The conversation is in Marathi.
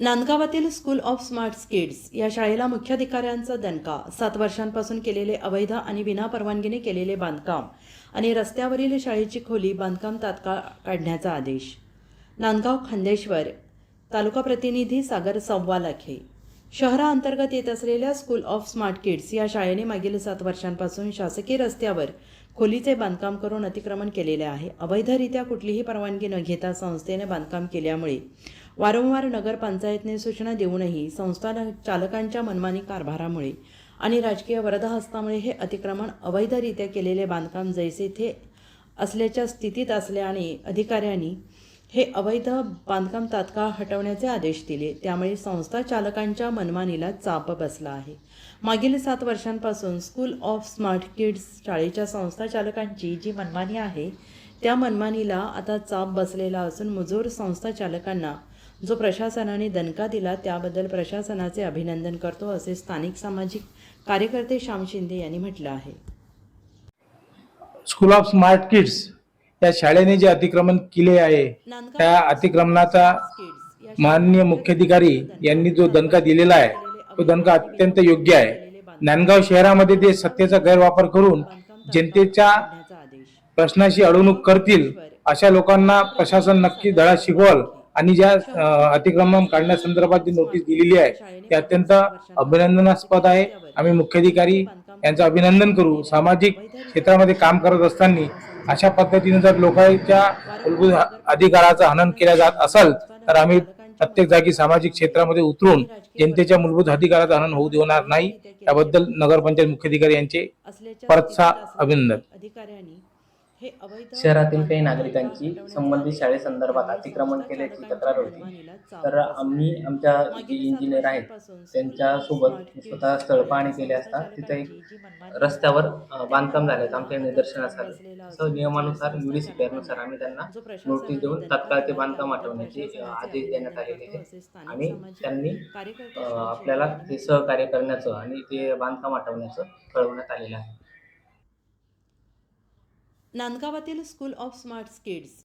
नांदगावातील स्कूल ऑफ स्मार्ट किड्स या शाळेला मुख्याधिकाऱ्यांचा दणका. सात वर्षांपासून केलेले अवैध आणि विनापरवानगीने केलेले बांधकाम आणि रस्त्यावरील शाळेची खोली बांधकाम तात्काळ काढण्याचा आदेश. नांदगाव खंदेश्वर तालुका प्रतिनिधी सागर सव्वालाखे शहराअंतर्गत येत असलेल्या स्कूल ऑफ स्मार्ट किड्स या शाळेने मागील सात वर्षांपासून शासकीय रस्त्यावर खोलीचे बांधकाम करून अतिक्रमण केलेले आहे. अवैधरित्या कुठलीही परवानगी न घेता संस्थेने बांधकाम केल्यामुळे वारंवार नगरपंचायतने सूचना देऊनही संस्था चालकांच्या मनमानी कारभारामुळे आणि राजकीय वरदहस्तामुळे हे अतिक्रमण अवैधरित्या केलेले बांधकाम जैसे थे असल्याच्या स्थितीत असल्याने अधिकाऱ्यांनी हे अवैध बांधकाम तात्काळ हटवण्याचे आदेश दिले. त्यामुळे संस्था चालकांच्या मनमानीला चाप बसला आहे. मागील सात वर्षांपासून स्कूल ऑफ स्मार्ट किड्स शाळेच्या संस्था चालकांची जी मनमानी आहे त्या मनमानीला आता चाप बसलेला असून मुजोर संस्था चालकांना जो प्रशासनाने दणका दिला त्याबद्दल प्रशासनाचे अभिनंदन करतो असे स्थानिक सामाजिक कार्यकर्ते श्याम शिंदे यांनी म्हटलं आहे. स्कूल ऑफ स्मार्ट किड्स या शाळेने जे अतिक्रमण केले आहे त्या अतिक्रमणाचा माननीय मुख्याधिकारी यांनी जो दणका दिलेला आहे तो दणका अत्यंत योग्य आहे. नांदगाव शहरामध्ये ते सत्तेचा गैरवापर करून जनतेच्या प्रश्नाशी अडवणूक करतील अशा लोकांना प्रशासन नक्की धडा शिकवल आणि ज्या अं, अतिक्रमण काढण्यासंदर्भात जी नोटीस दिलेली आहे ती अत्यंत अभिनंदनास्पद आहे. आम्ही मुख्याधिकारी यांचं अभिनंदन करू. सामाजिक क्षेत्रामध्ये काम करत असताना अशा पद्धतीने जर लोकांच्या मूलभूत अधिकाराचं हनन केलं जात असेल तर आम्ही प्रत्येक जागी सामाजिक क्षेत्रामध्ये उतरून जनतेच्या मूलभूत अधिकाराचं हनन होऊ देणार नाही. त्याबद्दल नगरपंचायत मुख्याधिकारी यांचे परतसा अभिनंदन. अधिकाऱ्यांनी शहरातील काही नागरिकांची संबंधित शाळेसंदर्भात अतिक्रमण केल्याची तक्रार होती. तर आम्ही आमच्या जे इंजिनियर आहेत त्यांच्यासोबत स्वतः स्थळ पाहणी केले असता तिथे एक रस्त्यावर बांधकाम झाल्याचं आमच्या निदर्शनास आलं असं नियमानुसार म्युनिसिपॅलनुसार आम्ही त्यांना नोटीस देऊन तात्काळ ते बांधकाम हटवण्याचे आदेश देण्यात आलेले आहे आणि त्यांनी आपल्याला ते सहकार्य करण्याचं आणि ते बांधकाम हटवण्याचं कळवण्यात आलेलं आहे. नांदगावातील स्कूल ऑफ स्मार्ट किड्स